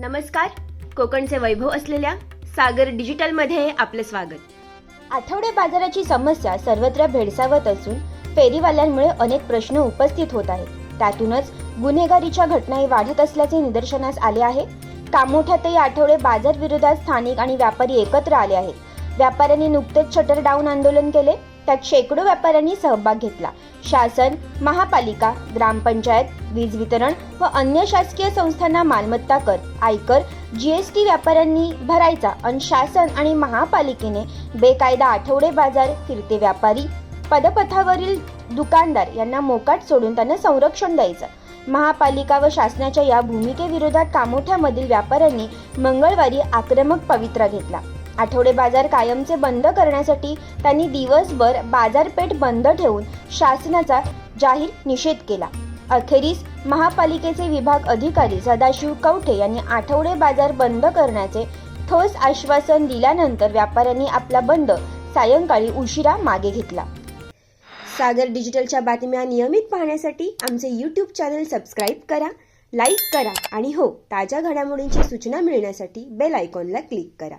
नमस्कार. कोकणचे वैभव असलेल्या सागर डिजिटलमध्ये आपलं स्वागत. आठवडे बाजाराची समस्या सर्वत्र भेडसावत असून फेरीवाल्यांमुळे अनेक प्रश्न उपस्थित होत आहेत. त्यातूनच गुन्हेगारीच्या घटनाही वाढत असल्याचे निदर्शनास आले आहे. कामोठ्यातही आठवडे बाजार विरोधात स्थानिक आणि व्यापारी एकत्र आले आहेत. व्यापाऱ्यांनी नुकतेच शटर डाऊन आंदोलन केले. त्यात शेकडो व्यापाऱ्यांनी सहभाग घेतला. शासन महापालिका ग्रामपंचायत वीज वितरण व अन्य शासकीय संस्थांना मालमत्ता कर आयकर जीएसटी व्यापाऱ्यांनी भरायचा आणि शासन आणि महापालिकेने बेकायदा आठवडे बाजार फिरते व्यापारी पदपथावरील दुकानदार यांना मोकाट सोडून त्यांना संरक्षण द्यायचं. महापालिका व शासनाच्या या भूमिकेविरोधात कामोठ्यामधील व्यापाऱ्यांनी मंगळवारी आक्रमक पवित्रा घेतला. आठवडे बाजार कायमचे बंद करण्यासाठी त्यांनी दिवसभर बाजारपेठ बंद ठेवून शासनाचा जाहीर निषेध केला. अखेरीस महापालिकेचे विभाग अधिकारी सदाशिव कवठे यांनी आठवडे बाजार बंद करण्याचे ठोस आश्वासन दिल्यानंतर व्यापाऱ्यांनी आपला बंद सायंकाळी उशिरा मागे घेतला. सागर डिजिटलच्या बातम्या नियमित पाहण्यासाठी आमचे यूट्यूब चॅनल सबस्क्राईब करा लाईक करा आणि हो ताज्या घडामोडींची सूचना मिळण्यासाठी बेल आयकॉनला क्लिक करा.